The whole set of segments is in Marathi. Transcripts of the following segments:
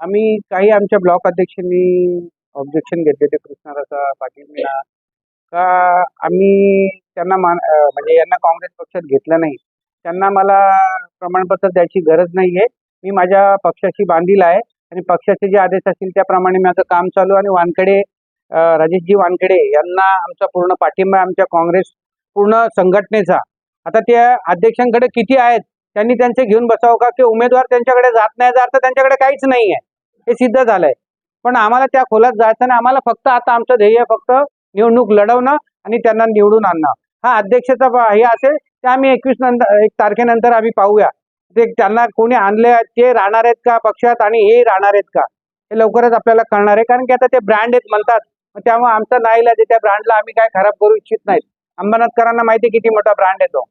आम्ही काही आमच्या ब्लॉक अध्यक्षांनी ऑब्जेक्शन घेतले ते कृष्णारासा पाटील मीना का आम्ही त्यांना मान म्हणजे यांना काँग्रेस पक्षात घेतलं नाही. त्यांना मला प्रमाणपत्र द्यायची गरज नाही आहे मी माझ्या पक्षाशी बांधील आहे आणि पक्षाचे जे आदेश असतील त्याप्रमाणे माझं काम चालू आणि वानखेडे राजेशजी वानखेडे यांना आमचा पूर्ण पाठिंबा आहे आमच्या काँग्रेस पूर्ण संघटनेचा. आता त्या अध्यक्षांकडे किती आहेत? त्यांनी त्यांचे घेऊन बसावं का? की उमेदवार त्यांच्याकडे जात नाही याचा अर्थ त्यांच्याकडे काहीच नाही आहे हे सिद्ध झालंय. पण आम्हाला त्या खोलात जायचं नाही. आम्हाला फक्त आता आमचं ध्येय फक्त निवडणूक लढवणं आणि त्यांना निवडून आणणं. हा अध्यक्षाचा हे असेल ते आम्ही एकवीस नंतर एक तारखेनंतर आम्ही पाहूया. ते त्यांना कोणी आणले ते राहणार आहेत का पक्षात आणि हे राहणार आहेत का? हे लवकरच आपल्याला कळणार आहे. कारण की आता ते ब्रँड आहेत म्हणतात. त्यामुळे आमचा नाही लागते. त्या ब्रँडला आम्ही काय खराब करू इच्छित नाहीत. अंबरनाथकरांना माहिती किती मोठा ब्रँड येतो तो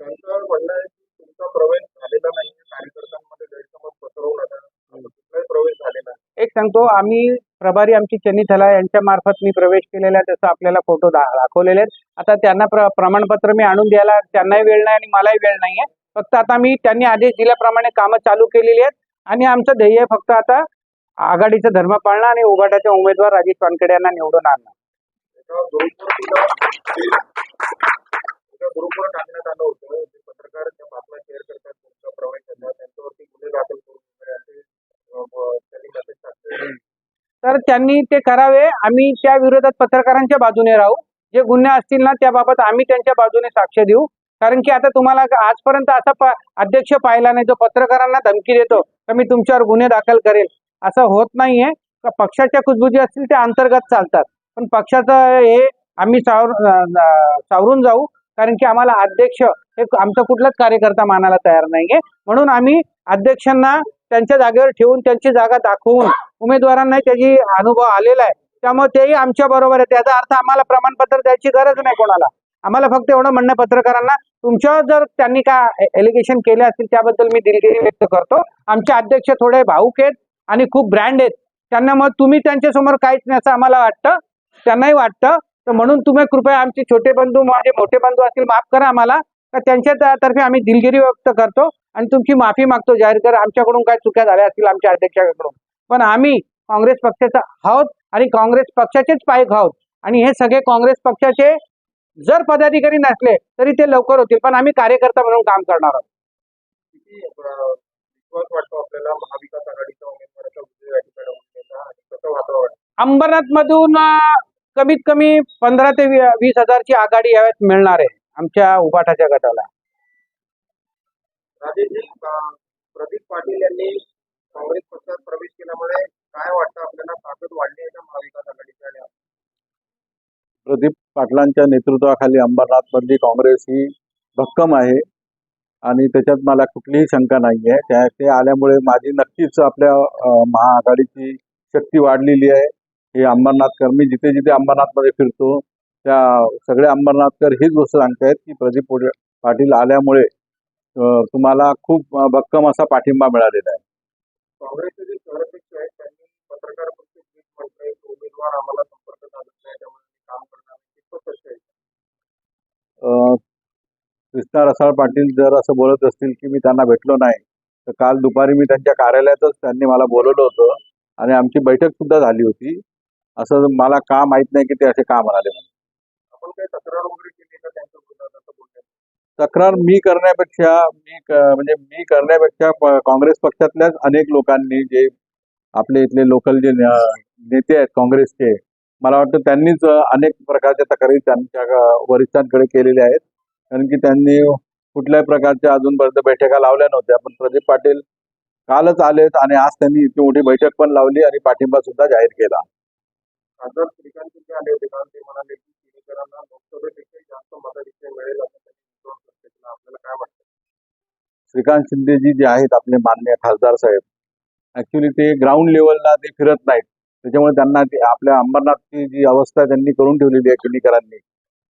त्यांचं म्हणणं आहे की तुमचा प्रवेश झालेला नाही कार्यकर्त्यांमध्ये गैरसमज पसरवू नका कुठलाही प्रवेश झालेला नाही एक सांगतो आम्ही प्रभारी आमची चन्नी थला यांच्या मार्फत मी प्रवेश केलेला आहे त्याचा आपल्याला फोटो दा दाखवलेले आहेत. आता त्यांना प्र प्रमाणपत्र मी आणून द्यायला त्यांनाही वेळ नाही आणि मलाही वेळ नाही आहे. फक्त आता मी त्यांनी आदेश दिल्याप्रमाणे कामं चालू केलेली आहेत. आणि आमचं ध्येय फक्त आता आघाडीचं धर्म पाळणं आणि उभाटाचे उमेदवार राजीव वानखेडे यांना निवडून आणणं. टाकण्यात आलं होतं पत्रकार त्या बातम्या शेअर करतात प्रवेश त्यांच्यावरती गुन्हे दाखल तर त्यांनी ते करावे. आम्ही त्या विरोधात पत्रकारांच्या बाजूने राहू. जे गुन्हे असतील ना त्याबाबत आम्ही त्यांच्या बाजूने साक्ष देऊ. कारण की आता तुम्हाला आजपर्यंत असा अध्यक्ष पाहिला नाही. जो पत्रकारांना धमकी देतो तर मी तुमच्यावर गुन्हे दाखल करेल? असं होत नाहीये. पक्षाच्या कुजबुजी असतील त्या अंतर्गत चालतात. पण पक्षाचं हे आम्ही सावर सावरून जाऊ. कारण की आम्हाला अध्यक्ष हे आमचा कुठलाच कार्यकर्ता मानायला तयार नाहीये. म्हणून आम्ही अध्यक्षांना त्यांच्या जागेवर ठेवून त्यांची जागा दाखवून उमेदवारांना त्याची अनुभव आलेला आहे. त्यामुळे तेही आमच्या बरोबर आहे. त्याचा अर्थ आम्हाला प्रमाणपत्र द्यायची गरज नाही कोणाला. आम्हाला फक्त एवढं म्हणणं पत्रकारांना तुमच्यावर जर त्यांनी काय एलिगेशन केले असतील त्याबद्दल मी दिलगिरी व्यक्त करतो. आमचे अध्यक्ष थोडे भाऊक आहेत आणि खूप ब्रँड आहेत. त्यांना मग तुम्ही त्यांच्यासमोर काहीच नाही असं आम्हाला वाटतं. त्यांनाही वाटतं. तर म्हणून तुम्ही कृपया आमचे छोटे बंधू माझे मोठे बंधू असतील माफ करा आम्हाला. तर त्यांच्या तर्फे आम्ही दिलगिरी व्यक्त करतो. आणि तुमची माफी मागतो जाहीर कर. आमच्याकडून काय चुक्या झाल्या असतील आमच्या अध्यक्षाकडून. पण आम्ही काँग्रेस पक्षाचा आहोत आणि काँग्रेस पक्षाचेच पायक आहोत. आणि हे सगळे काँग्रेस पक्षाचे जर पदाधिकारी नसले तरी ते लवकर होतील. पण आम्ही कार्यकर्ता म्हणून काम करणार आहोत. अंबरनाथ मधून कमीत कमी पंधरा ते वीस हजारची आघाडी यावेळेस मिळणार आहे आमच्या उभाटाच्या गटाला. राजेशजी प्रदीप पाटील यांनी काँग्रेस पक्षात प्रवेश केल्यामुळे काय वाटतं आपल्याला? ताकद वाढली आहे का महाविकास आघाडीच्या प्रदीप पाटलांच्या नेतृत्वाखाली अंबरनाथ मधली काँग्रेस ही भक्कम आहे आणि त्याच्यात मला कुठलीही शंका नाही आहे. त्या ते आल्यामुळे माझी नक्कीच आपल्या महाआघाडीची शक्ती वाढलेली आहे. हे अंबरनाथकर मी जिथे जिथे अंबरनाथमध्ये फिरतो त्या सगळे अंबरनाथकर हीच गोष्ट सांगतायत की प्रदीप पाटील आल्यामुळे तुम्हाला खूप भक्कम असा पाठिंबा मिळालेला आहे. काँग्रेसचे शहराध्यक्ष आहेत त्यांनी पत्रकार उमेदवार आम्हाला संपर्क काम करणार कृष्णा रसाळ पाटील जर असं बोलत असतील की मी त्यांना भेटलो नाही तर काल दुपारी मी त्यांच्या कार्यालयातच त्यांनी मला बोलवलं होतं आणि आमची बैठक सुद्धा झाली होती. असं मला का माहीत नाही की ते असे का म्हणाले म्हणून. आपण काही तक्रार वगैरे केली का त्यांच्या विरोधात असं बोलण्यात तक्रार मी करण्यापेक्षा मी म्हणजे मी करण्यापेक्षा काँग्रेस पक्षातल्याच अनेक लोकांनी जे आपले इथले लोकल जे नेते आहेत काँग्रेसचे मला वाटतं त्यांनीच अनेक प्रकारच्या तक्रारी त्यांच्या वरिष्ठांकडे केलेल्या आहेत. कारण की त्यांनी कुठल्याही प्रकारच्या अजूनपर्यंत बैठका लावल्या नव्हत्या. पण प्रदीप पाटील कालच आलेत आणि आज त्यांनी इतकी मोठी बैठक पण लावली आणि पाठिंबा सुद्धा जाहीर केला. श्रीकांत आले होते. कारण ते म्हणाले की लोकसभेपेक्षा जास्त मताधिक्य मिळेल असं त्यांनी विश्वास व्यक्त केला आपल्याला काय वाटतं श्रीकांत शिंदेजी जे आहेत आपले मान्य खासदार साहेब ऍक्च्युली ते ग्राउंड लेवलला ते फिरत नाहीत. त्याच्यामुळे त्यांना ते आपल्या अंबरनाथची जी अवस्था त्यांनी करून ठेवलेली आहे किणीकरांनी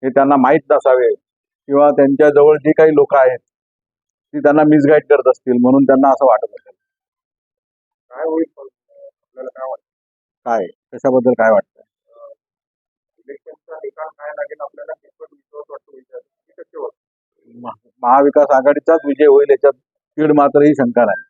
हे त्यांना माहीत नसावे किंवा त्यांच्या जवळ जी काही लोक आहेत ती त्यांना मिसगाईड करत असतील म्हणून त्यांना असं वाटत असेल. काय होईल आपल्याला काय वाटतं? काय? कशाबद्दल काय वाटतं? इलेक्शनचा निकाल काय लागेल आपल्याला? कितपत विश्वास वाटतो महाविकास आघाडीचाच विजय होईल याच्यात तीड मात्र ही शंका नाही.